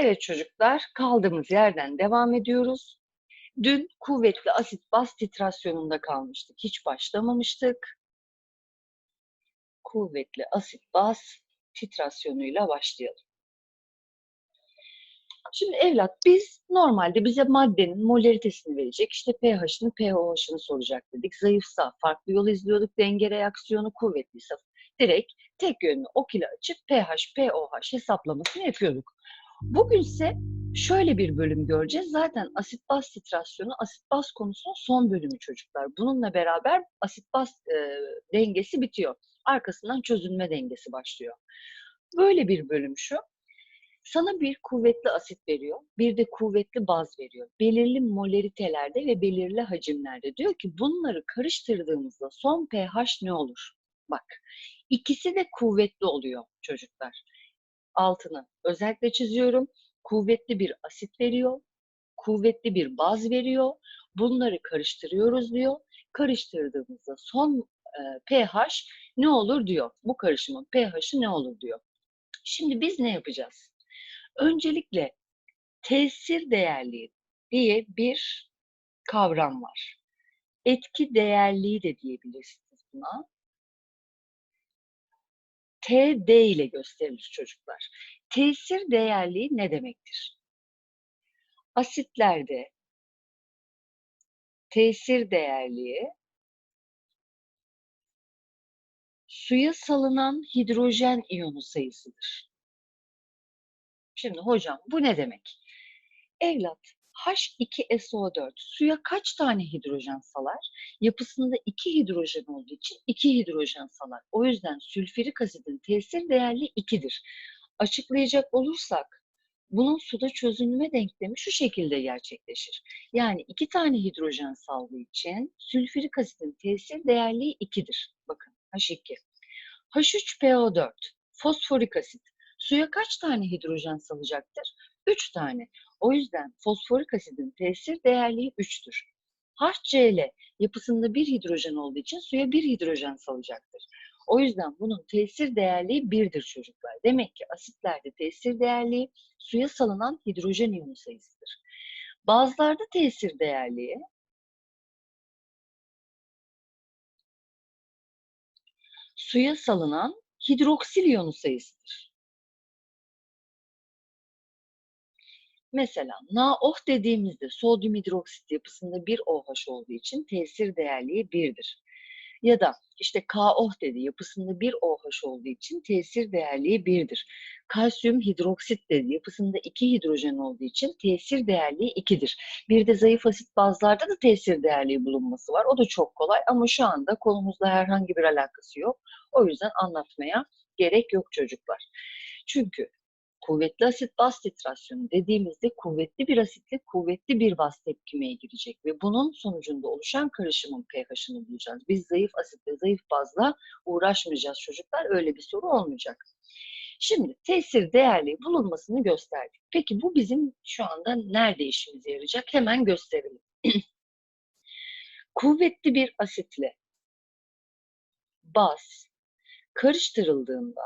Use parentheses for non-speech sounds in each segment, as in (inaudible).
Evet çocuklar, kaldığımız yerden devam ediyoruz. Dün kuvvetli asit baz titrasyonunda kalmıştık. Hiç başlamamıştık. Kuvvetli asit baz titrasyonuyla başlayalım. Şimdi evlat biz normalde bize maddenin molaritesini verecek. İşte pH'ını, pOH'ını soracak dedik. Zayıfsa farklı yol izliyorduk. Denge reaksiyonu kuvvetliyse direkt tek yönlü ok ile açıp pH, pOH hesaplamasını yapıyorduk. Bugünse şöyle bir bölüm göreceğiz. Zaten asit baz titrasyonu, asit baz konusunun son bölümü çocuklar. Bununla beraber asit baz e, dengesi bitiyor. Arkasından çözünme dengesi başlıyor. Böyle bir bölüm şu. Sana bir kuvvetli asit veriyor, bir de kuvvetli baz veriyor. Belirli molaritelerde ve belirli hacimlerde. Diyor ki bunları karıştırdığımızda son pH ne olur? Bak, ikisi de kuvvetli oluyor çocuklar. Altını özellikle çiziyorum. Kuvvetli bir asit veriyor, kuvvetli bir baz veriyor. Bunları karıştırıyoruz diyor. Karıştırdığımızda son e, pH ne olur diyor. Bu karışımın pH'i ne olur diyor. Şimdi biz ne yapacağız? Öncelikle tesir değerliği diye bir kavram var. Etki değerliği de diyebilirsiniz buna. TD ile gösterilir çocuklar. Tesir değerliği ne demektir? Asitlerde tesir değerliği suya salınan hidrojen iyonu sayısıdır. Şimdi hocam bu ne demek? Evlat H2SO4 suya kaç tane hidrojen salar? Yapısında iki hidrojen olduğu için iki hidrojen salar. O yüzden sülfürik asidin tesir değerli 2'dir. Açıklayacak olursak bunun suda çözünme denklemi şu şekilde gerçekleşir. Yani iki tane hidrojen saldığı için sülfürik asidin tesir değerliği 2'dir. Bakın H2. H3PO4 fosforik asit suya kaç tane hidrojen salacaktır? 3 tane. O yüzden fosforik asidin tesir değerliği 3'tür. HCl yapısında bir hidrojen olduğu için suya bir hidrojen salacaktır. O yüzden bunun tesir değerliği 1'dir çocuklar. Demek ki asitlerde tesir değerliği suya salınan hidrojen iyonu sayısıdır. Bazılarda tesir değerliği suya salınan hidroksil iyonu sayısıdır. Mesela NaOH dediğimizde sodyum hidroksit yapısında bir OH olduğu için tesir değerliği 1'dir. Ya da işte KOH dedi yapısında bir OH olduğu için tesir değerliği 1'dir. Kalsiyum hidroksit dedi yapısında iki hidrojen olduğu için tesir değerliği 2'dir. Bir de zayıf asit bazlarda da tesir değerliği bulunması var. O da çok kolay ama şu anda konumuzla herhangi bir alakası yok. O yüzden anlatmaya gerek yok çocuklar. Çünkü kuvvetli asit baz titrasyonu dediğimizde kuvvetli bir asitle kuvvetli bir baz tepkimeye girecek ve bunun sonucunda oluşan karışımın pH'ını bulacağız. Biz zayıf asitle zayıf bazla uğraşmayacağız çocuklar. Öyle bir soru olmayacak. Şimdi tesir değerli bulunmasını gösterdik. Peki bu bizim şu anda nerede işimize yarayacak? Hemen gösterelim. (clears throat) kuvvetli bir asitle baz karıştırıldığında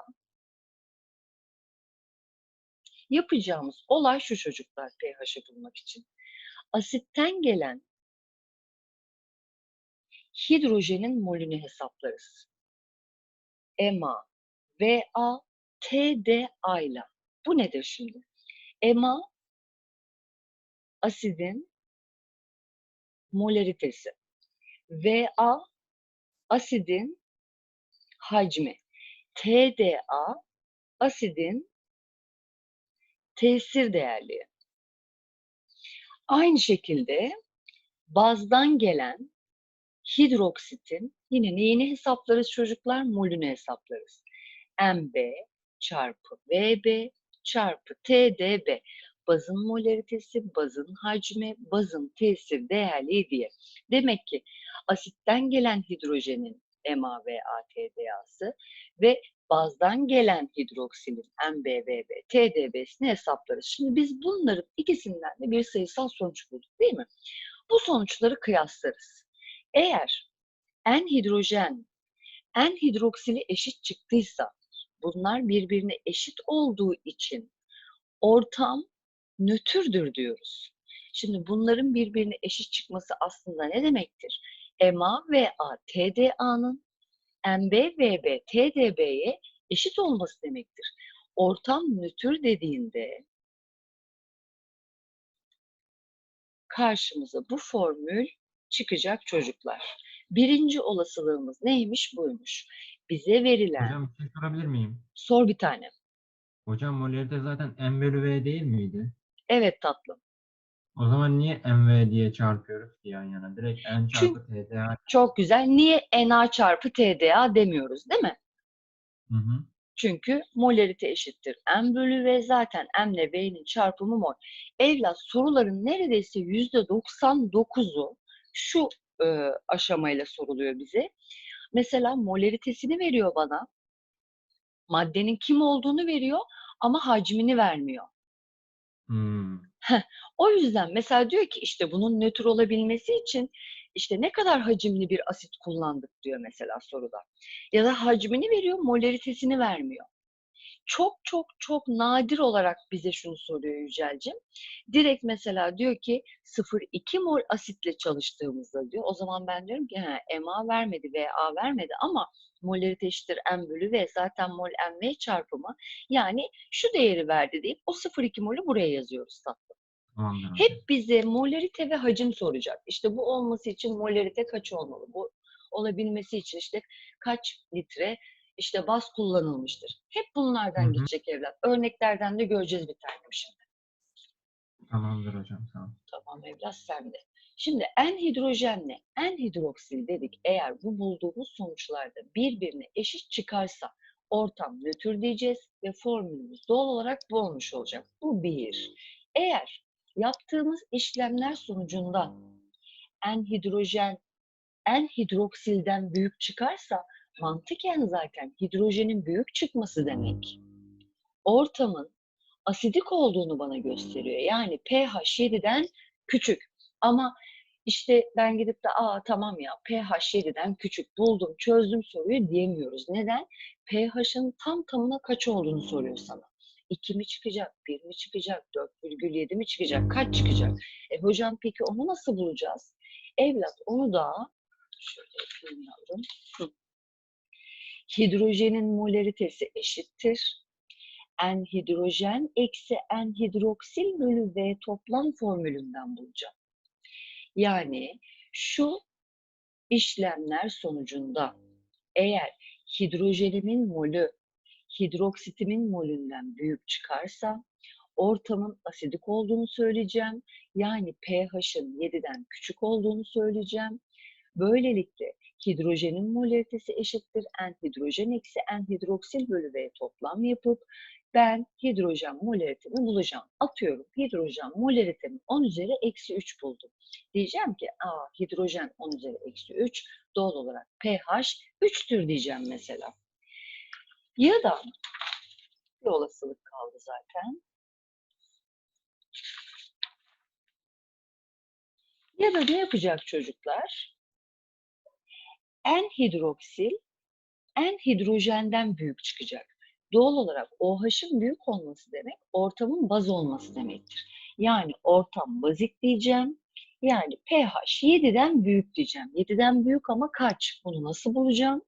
Yapacağımız olay şu çocuklar pH'i bulmak için. Asitten gelen hidrojenin molünü hesaplarız. EMA, VA, TDA ile. Bu nedir şimdi? EMA asidin molaritesi. VA asidin hacmi. TDA asidin tesir değerli. Aynı şekilde bazdan gelen hidroksitin yine neyini hesaplarız çocuklar? Molünü hesaplarız. MB çarpı VB çarpı TDB. Bazın molaritesi, bazın hacmi, bazın tesir değerli diye. Demek ki asitten gelen hidrojenin MaVaTDA'sı ve bazdan gelen hidroksilin MBVB, TDB'sini hesaplarız. Şimdi biz bunların ikisinden de bir sayısal sonuç bulduk değil mi? Bu sonuçları kıyaslarız. Eğer N hidrojen, N hidroksili eşit çıktıysa bunlar birbirine eşit olduğu için ortam nötrdür diyoruz. Şimdi bunların birbirine eşit çıkması aslında ne demektir? MA ve A TDA'nın MB TDB'ye eşit olması demektir. Ortam nötr dediğinde karşımıza bu formül çıkacak çocuklar. Birinci olasılığımız neymiş? Buymuş. Bize verilen, Hocam bir şey sorabilir miyim? sor bir tane. Hocam molarite zaten M bölü V değil miydi? Evet tatlım. O zaman niye MV diye çarpıyoruz ki yan yana? Direkt N çarpı TDA. Çok güzel. Niye Na çarpı TDA demiyoruz değil mi? Hı hı. Çünkü molarite eşittir. M bölü V zaten M ile V'nin çarpımı mol. Evlat soruların neredeyse %99'u şu e, aşamayla soruluyor bize. Mesela molaritesini veriyor bana. Maddenin kim olduğunu veriyor ama hacmini vermiyor. Hmm. O yüzden mesela diyor ki işte bunun nötr olabilmesi için işte ne kadar hacimli bir asit kullandık diyor mesela soruda. Ya da hacmini veriyor, molaritesini vermiyor. Çok çok çok nadir olarak bize şunu soruyor Yücel'cim. Direkt mesela diyor ki 0,2 mol asitle çalıştığımızda diyor. O zaman ben diyorum ki MA vermedi, VA vermedi ama molarite eşittir M bölü V zaten mol MV çarpımı. Yani şu değeri verdi deyip o 0,2 molü buraya yazıyoruz tatlım. Hocam. Hep bize molarite ve hacim soracak. İşte bu olması için molarite kaç olmalı? Bu olabilmesi için işte kaç litre işte baz kullanılmıştır. Hep bunlardan Hı hı. gidecek evlat. Örneklerden de göreceğiz bir tanem şimdi. Tamamdır hocam ol. Tamam evlat sen de. Şimdi en hidrojenle en hidroksil dedik. Eğer bu bulduğumuz sonuçlarda birbirine eşit çıkarsa ortam nötr diyeceğiz ve formülümüz doğal olarak bu olmuş olacak. Bu bir. Eğer yaptığımız işlemler sonucunda en hidrojen en hidroksilden büyük çıkarsa mantıken zaten hidrojenin büyük çıkması demek ortamın asidik olduğunu bana gösteriyor. Yani pH 7'den küçük. Ama işte ben gidip de aa tamam ya pH 7'den küçük buldum çözdüm soruyu diyemiyoruz. Neden? pH'ın tam tamına kaç olduğunu soruyor sana. 2 mi çıkacak, 1 mi çıkacak, 4,7 mi çıkacak, kaç çıkacak? E hocam peki onu nasıl bulacağız? Evlat onu da şöyle yapayım. Hidrojenin molaritesi eşittir. N hidrojen eksi N hidroksil bölü V toplam formülünden bulacağım. Yani şu işlemler sonucunda eğer hidrojenimin molü hidroksitimin molünden büyük çıkarsa ortamın asidik olduğunu söyleyeceğim. Yani pH'ın 7'den küçük olduğunu söyleyeceğim. Böylelikle hidrojenin molaritesi eşittir N hidrojen eksi N hidroksil bölü V toplam yapıp ben hidrojen molaritemi bulacağım. Atıyorum hidrojen molaritemi 10 üzeri eksi 3 buldum. Diyeceğim ki aa hidrojen 10 üzeri eksi 3 doğal olarak pH 3'tür diyeceğim mesela. Ya da bir olasılık kaldı zaten. Ya da ne yapacak çocuklar? N hidroksil N hidrojenden büyük çıkacak. Doğal olarak OH'ın büyük olması demek ortamın baz olması demektir. Yani ortam bazik diyeceğim. Yani pH 7'den büyük diyeceğim. 7'den büyük ama kaç? Bunu nasıl bulacağım?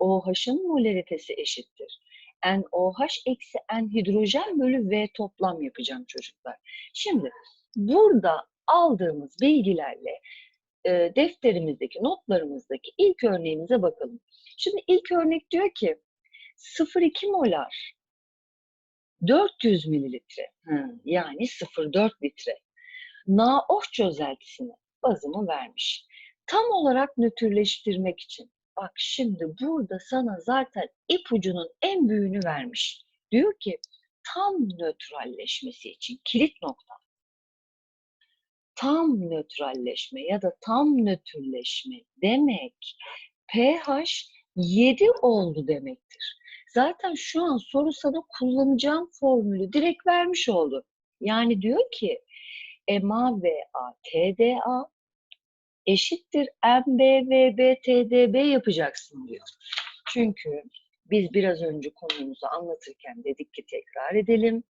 OH'ın molaritesi eşittir. NOH eksi N hidrojen bölü V toplam yapacağım çocuklar. Şimdi burada aldığımız bilgilerle e, defterimizdeki, notlarımızdaki ilk örneğimize bakalım. Şimdi ilk örnek diyor ki 0,2 molar 400 mililitre yani 0,4 litre NaOH çözeltisine bazımı vermiş. Tam olarak nötrleştirmek için bak şimdi burada sana zaten ipucunun en büyüğünü vermiş. Diyor ki tam nötralleşmesi için kilit nokta. Tam nötralleşme ya da tam nötrleşme demek pH 7 oldu demektir. Zaten şu an soru sana kullanacağım formülü direkt vermiş oldu. Yani diyor ki MaVa TDA eşittir MbVb TdB yapacaksın diyor. Çünkü biz biraz önce konumuzu anlatırken dedik ki tekrar edelim.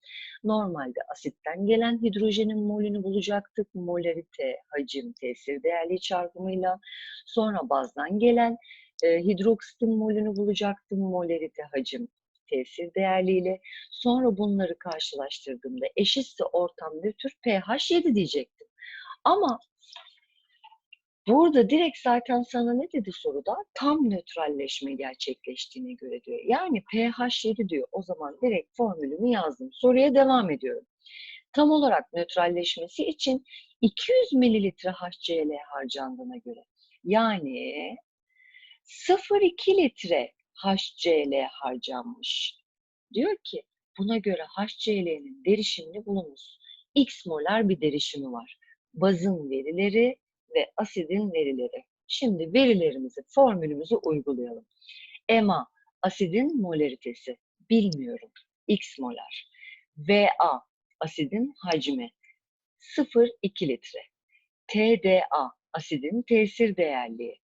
Normalde asitten gelen hidrojenin molünü bulacaktık. Molarite, hacim, tesir değerli çarpımıyla. Sonra bazdan gelen e, hidroksitin molünü bulacaktım. Molarite, hacim, tesir değerliyle. Sonra bunları karşılaştırdığımda eşitse ortam nötr pH 7 diyecektim. Ama burada direkt zaten sana ne dedi soruda? Tam nötralleşme gerçekleştiğine göre diyor. Yani pH 7 diyor. O zaman direkt formülümü yazdım. Soruya devam ediyorum. Tam olarak nötralleşmesi için 200 mililitre HCl harcandığına göre yani 0,2 litre HCl harcanmış. Diyor ki buna göre HCl'nin derişimini bulunuz. X molar bir derişimi var. Bazın verileri ve asidin verileri. Şimdi verilerimizi, formülümüzü uygulayalım. EMA, asidin molaritesi. Bilmiyorum. X molar. VA, asidin hacmi. 0,2 litre. TDA, asidin tesir değerliği.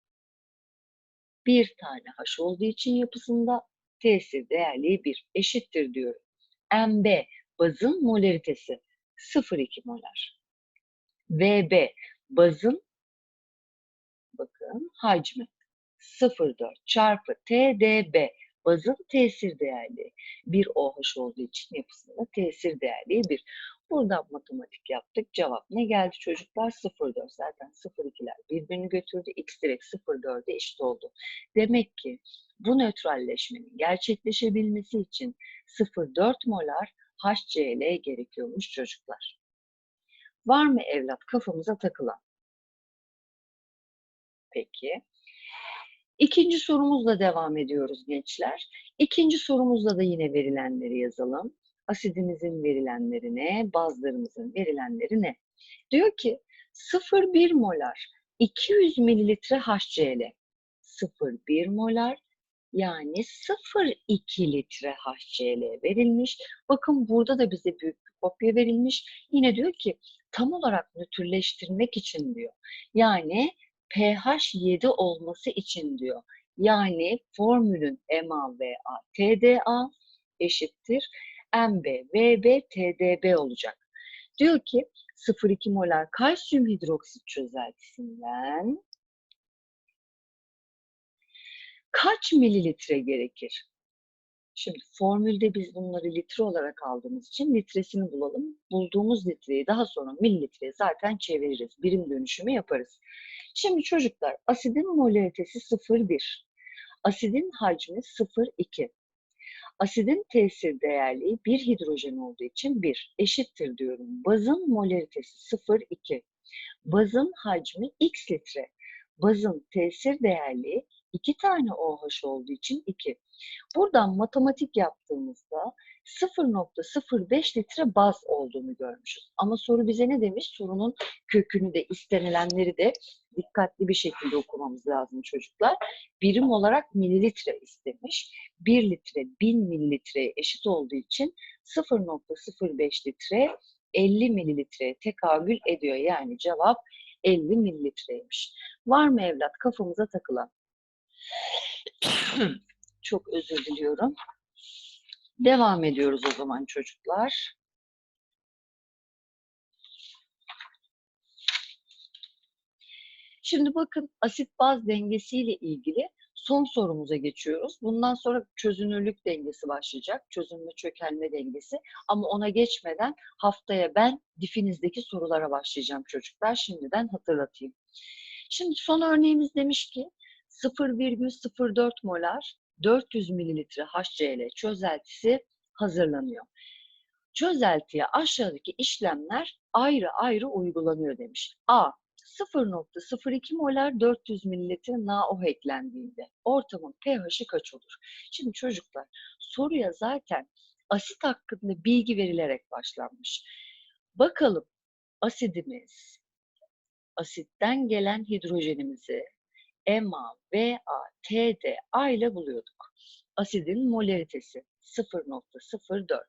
Bir tane H olduğu için yapısında tesir değerliği 1 eşittir diyorum. MB, bazın molaritesi 0,2 molar. VB, bazın bakın hacmi 0,4 çarpı TDB bazın tesir değerliği. Bir OH olduğu için yapısında tesir değerliği 1. Buradan matematik yaptık. Cevap ne geldi çocuklar? 0,4. Zaten 0,2'ler birbirini götürdü. X direkt 0,4'e eşit oldu. Demek ki bu nötralleşmenin gerçekleşebilmesi için 0,4 molar HCl gerekiyormuş çocuklar. Var mı evlat kafamıza takılan? Peki. İkinci sorumuzla devam ediyoruz gençler. İkinci sorumuzda da yine verilenleri yazalım. Asidimizin verilenleri ne? Bazlarımızın verilenleri ne? Diyor ki 0,1 molar 200 mililitre HCl. 0,1 molar yani 0,2 litre HCl verilmiş. Bakın burada da bize büyük bir kopya verilmiş. Yine diyor ki tam olarak nötrleştirmek için diyor. Yani pH 7 olması için diyor. Yani formülün MaVa TDA eşittir MB VB TDB olacak. Diyor ki 0,2 molar kalsiyum hidroksit çözeltisinden kaç mililitre gerekir? Şimdi formülde biz bunları litre olarak aldığımız için litresini bulalım. Bulduğumuz litreyi daha sonra mililitreye zaten çeviririz. Birim dönüşümü yaparız. Şimdi çocuklar asidin molaritesi 0,1. Asidin hacmi 0,2. Asidin tesir değerliği bir hidrojen olduğu için 1 eşittir diyorum. Bazın molaritesi 0,2. Bazın hacmi x litre. Bazın tesir değerliği 2 tane OH olduğu için 2. Buradan matematik yaptığımızda 0.05 litre baz olduğunu görmüşüz. Ama soru bize ne demiş? Sorunun kökünü de istenilenleri de dikkatli bir şekilde okumamız lazım çocuklar. Birim olarak mililitre istemiş. 1 litre 1000 mililitreye eşit olduğu için 0.05 litre 50 mililitreye tekabül ediyor. Yani cevap 50 mililitreymiş. Var mı evlat kafamıza takılan? (coughs) Çok özür diliyorum. Devam ediyoruz o zaman çocuklar. Şimdi bakın asit baz dengesiyle ilgili son sorumuza geçiyoruz. Bundan sonra çözünürlük dengesi başlayacak. Çözünme çökelme dengesi. Ama ona geçmeden haftaya ben difinizdeki sorulara başlayacağım çocuklar. Şimdiden hatırlatayım. Şimdi son örneğimiz demiş ki 0,04 molar 400 mililitre HCl çözeltisi hazırlanıyor. Çözeltiye aşağıdaki işlemler ayrı ayrı uygulanıyor demiş. A. 0.02 molar 400 mililitre NaOH eklendiğinde ortamın pH'i kaç olur? Şimdi çocuklar soruya zaten asit hakkında bilgi verilerek başlanmış. Bakalım asidimiz, asitten gelen hidrojenimizi MA, VA, TDA ile buluyorduk. Asidin molaritesi 0.04.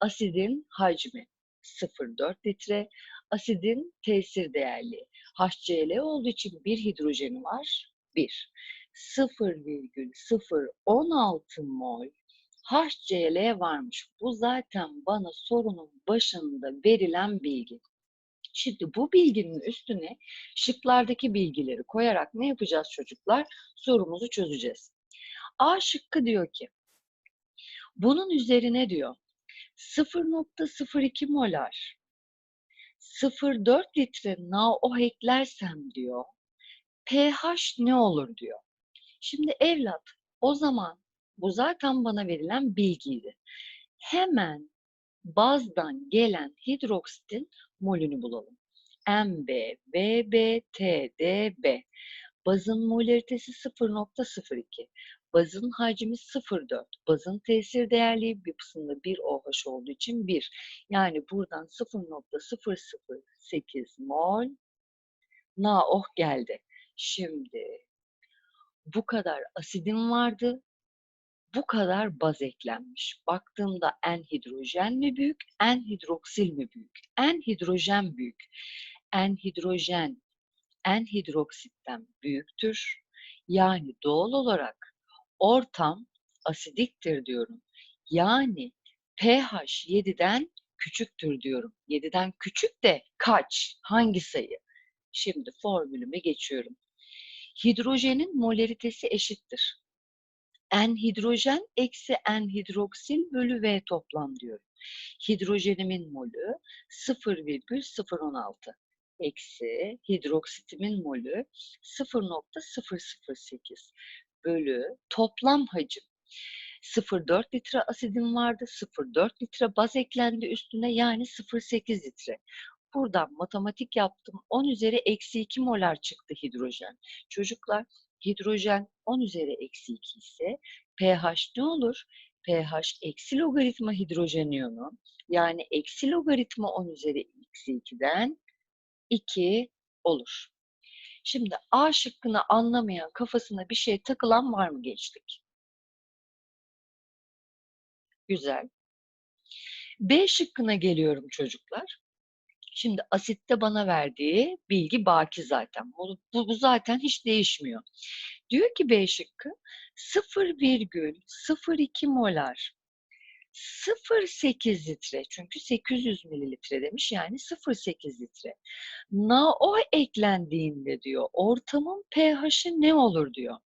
Asidin hacmi 0.4 litre. Asidin tesir değerli HCl olduğu için bir hidrojeni var. 1. 0,016 mol HCl varmış. Bu zaten bana sorunun başında verilen bilgi. Şimdi bu bilginin üstüne şıklardaki bilgileri koyarak ne yapacağız çocuklar? Sorumuzu çözeceğiz. A şıkkı diyor ki, bunun üzerine diyor 0.02 molar 0.4 litre NaOH eklersem diyor pH ne olur diyor. Şimdi evlat o zaman bu zaten bana verilen bilgiydi. Hemen bazdan gelen hidroksitin molünü bulalım. MB, BB, TDB. Bazın molaritesi 0.02. Bazın hacmi 0.4. Bazın tesir değerliği yapısında 1 OH olduğu için 1. Yani buradan 0.008 mol NaOH geldi. Şimdi bu kadar asidim vardı. Bu kadar baz eklenmiş. Baktığımda en hidrojen mi büyük, en hidroksil mi büyük? En hidrojen büyük. En hidrojen en hidroksitten büyüktür. Yani doğal olarak ortam asidiktir diyorum. Yani pH 7'den küçüktür diyorum. 7'den küçük de kaç? Hangi sayı? Şimdi formülüme geçiyorum. Hidrojenin molaritesi eşittir. N hidrojen eksi N hidroksil bölü V toplam diyorum. Hidrojenimin molü 0,016 eksi hidroksitimin molü 0.008 bölü toplam hacim. 0,4 litre asidim vardı. 0,4 litre baz eklendi üstüne yani 0,8 litre. Buradan matematik yaptım. 10 üzeri eksi 2 molar çıktı hidrojen. Çocuklar hidrojen 10 üzeri eksi 2 ise pH ne olur? pH eksi logaritma hidrojen iyonu yani eksi logaritma 10 üzeri eksi 2'den 2 olur. Şimdi A şıkkını anlamayan, kafasına bir şey takılan var mı geçtik? Güzel. B şıkkına geliyorum çocuklar. Şimdi asitte bana verdiği bilgi baki zaten. Bu, bu, bu zaten hiç değişmiyor. Diyor ki B şıkkı 0,02 molar 0,8 litre çünkü 800 mililitre demiş yani 0,8 litre. NaO eklendiğinde diyor ortamın pH'i ne olur diyor.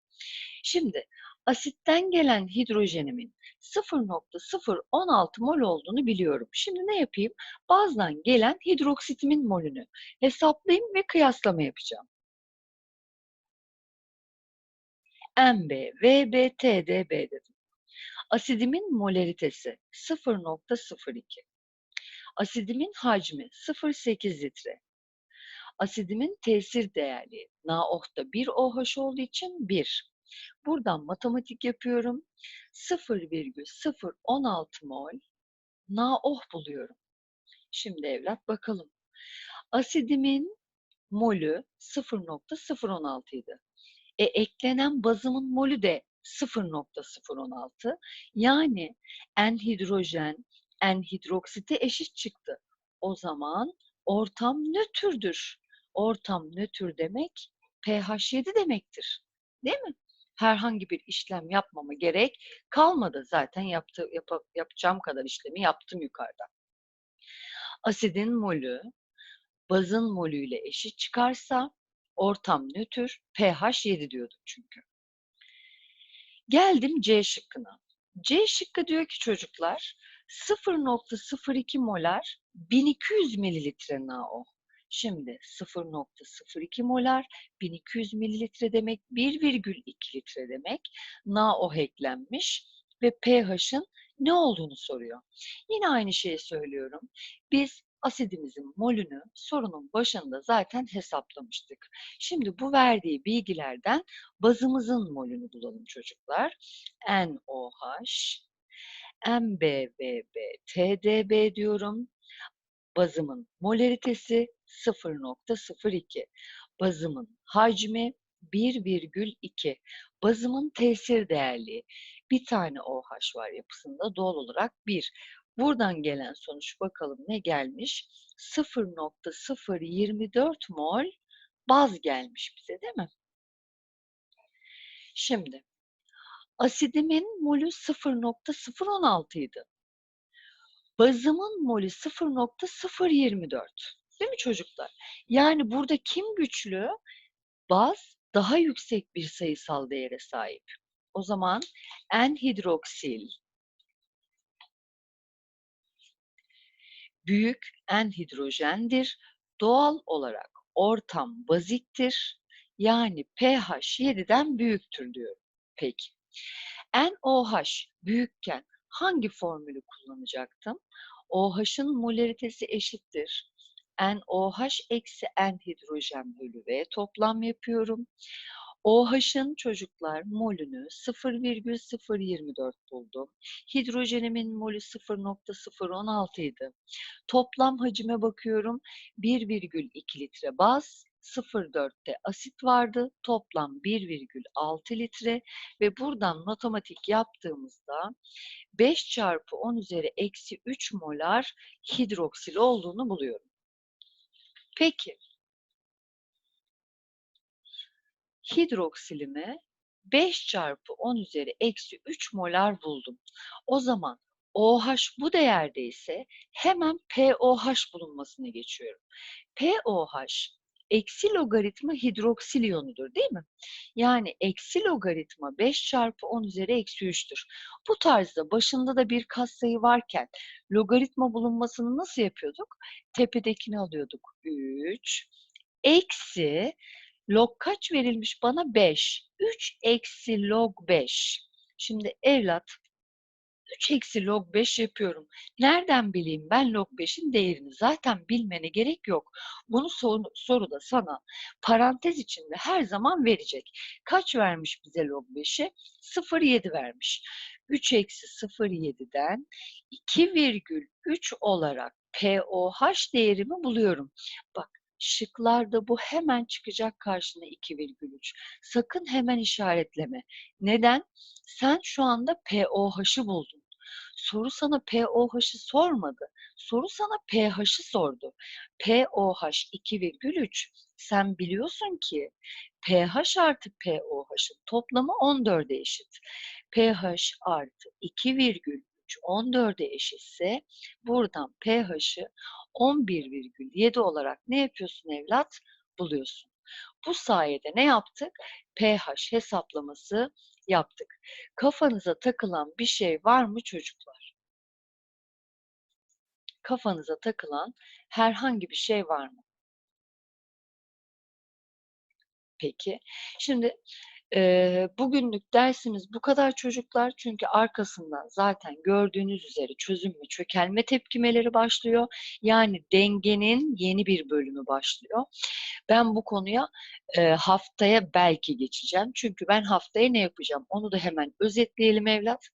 Şimdi asitten gelen hidrojenimin 0.016 mol olduğunu biliyorum. Şimdi ne yapayım? Bazdan gelen hidroksitimin molünü hesaplayayım ve kıyaslama yapacağım. MB, VB, TDB dedim. Asidimin molaritesi 0.02. Asidimin hacmi 0.8 litre. Asidimin tesir değerli NaOH'da 1 OH olduğu için 1. Buradan matematik yapıyorum. 0,016 mol NaOH buluyorum. Şimdi evlat bakalım. Asidimin molü 0.016 idi. E, eklenen bazımın molü de 0.016. Yani en hidrojen, en hidroksite eşit çıktı. O zaman ortam nötrdür. Ortam nötr demek pH 7 demektir. Değil mi? Herhangi bir işlem yapmama gerek kalmadı. Zaten yaptı, yap, yapacağım kadar işlemi yaptım yukarıda. Asidin molü bazın molüyle eşit çıkarsa ortam nötr, pH 7 diyorduk çünkü. Geldim C şıkkına. C şıkkı diyor ki çocuklar 0.02 molar 1200 mililitre NaO. Şimdi 0.02 molar 1200 mililitre demek 1,2 litre demek. NaOH eklenmiş ve pH'ın ne olduğunu soruyor. Yine aynı şeyi söylüyorum. Biz asidimizin molünü sorunun başında zaten hesaplamıştık. Şimdi bu verdiği bilgilerden bazımızın molünü bulalım çocuklar. NOH, MBBB, TDB diyorum. Bazımın molaritesi 0.02. Bazımın hacmi 1,2. Bazımın tesir değerliği. Bir tane OH var yapısında doğal olarak 1. Buradan gelen sonuç bakalım ne gelmiş? 0.024 mol baz gelmiş bize değil mi? Şimdi Asidimin molü 0.016 idi. Bazımın molü 0.024. Değil mi çocuklar? Yani burada kim güçlü? Baz daha yüksek bir sayısal değere sahip. O zaman N-hidroksil büyük N-hidrojendir. Doğal olarak ortam baziktir. Yani pH 7'den büyüktür diyorum. Peki. NOH büyükken hangi formülü kullanacaktım? OH'ın molaritesi eşittir. NOH eksi N hidrojen bölü V toplam yapıyorum. OH'ın çocuklar molünü 0,024 buldum. Hidrojenimin molü 0.016 idi. Toplam hacime bakıyorum. 1,2 litre baz, 0,4'te asit vardı. Toplam 1,6 litre ve buradan matematik yaptığımızda 5 çarpı 10 üzeri eksi 3 molar hidroksil olduğunu buluyorum. Peki. Hidroksilimi 5 çarpı 10 üzeri eksi 3 molar buldum. O zaman OH bu değerdeyse hemen POH bulunmasına geçiyorum. POH eksi logaritma hidroksil iyonudur değil mi? Yani eksi logaritma 5 çarpı 10 üzeri eksi 3'tür. Bu tarzda başında da bir katsayı varken logaritma bulunmasını nasıl yapıyorduk? Tepedekini alıyorduk 3 eksi log kaç verilmiş bana? 5. 3 eksi log 5. Şimdi evlat 3 eksi log 5 yapıyorum. Nereden bileyim ben log 5'in değerini? Zaten bilmene gerek yok. Bunu soru, soruda sana parantez içinde her zaman verecek. Kaç vermiş bize log 5'i? 0,7 vermiş. 3 eksi 0,7'den 2,3 olarak POH değerimi buluyorum. Bak şıklarda bu hemen çıkacak karşına 2,3. Sakın hemen işaretleme. Neden? Sen şu anda POH'ı buldun. Soru sana POH'ı sormadı. Soru sana pH'ı sordu. POH 2,3. Sen biliyorsun ki pH artı POH'ın toplamı 14'e eşit. pH artı 2,3 14'e eşitse buradan pH'ı 11,7 olarak ne yapıyorsun evlat? Buluyorsun. Bu sayede ne yaptık? pH hesaplaması yaptık. Kafanıza takılan bir şey var mı çocuklar? Kafanıza takılan herhangi bir şey var mı? Peki. Şimdi eee, bugünlük dersimiz bu kadar çocuklar. Çünkü arkasından zaten gördüğünüz üzere çözüm ve çökelme tepkimeleri başlıyor. Yani dengenin yeni bir bölümü başlıyor. Ben bu konuya eee, haftaya belki geçeceğim. Çünkü ben haftaya ne yapacağım? Onu da hemen özetleyelim evlat.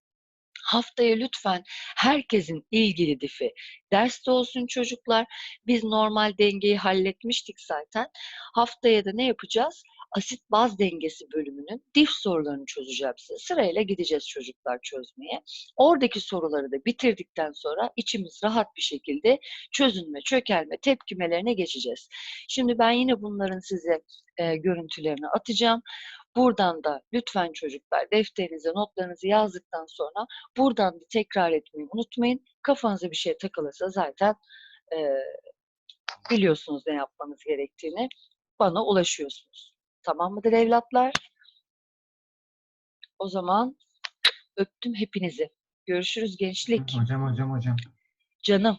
Haftaya lütfen herkesin ilgili difi derste olsun çocuklar. Biz normal dengeyi halletmiştik zaten. Haftaya da ne yapacağız? Asit baz dengesi bölümünün dif sorularını çözeceğim size. Sırayla gideceğiz çocuklar çözmeye. Oradaki soruları da bitirdikten sonra içimiz rahat bir şekilde çözünme, çökelme, tepkimelerine geçeceğiz. Şimdi ben yine bunların size e, görüntülerini atacağım. Buradan da lütfen çocuklar defterinize notlarınızı yazdıktan sonra buradan da tekrar etmeyi unutmayın. Kafanıza bir şey takılırsa zaten e, biliyorsunuz ne yapmanız gerektiğini. Bana ulaşıyorsunuz. Tamam mıdır evlatlar? O zaman öptüm hepinizi. Görüşürüz gençlik. Hocam hocam hocam. Canım.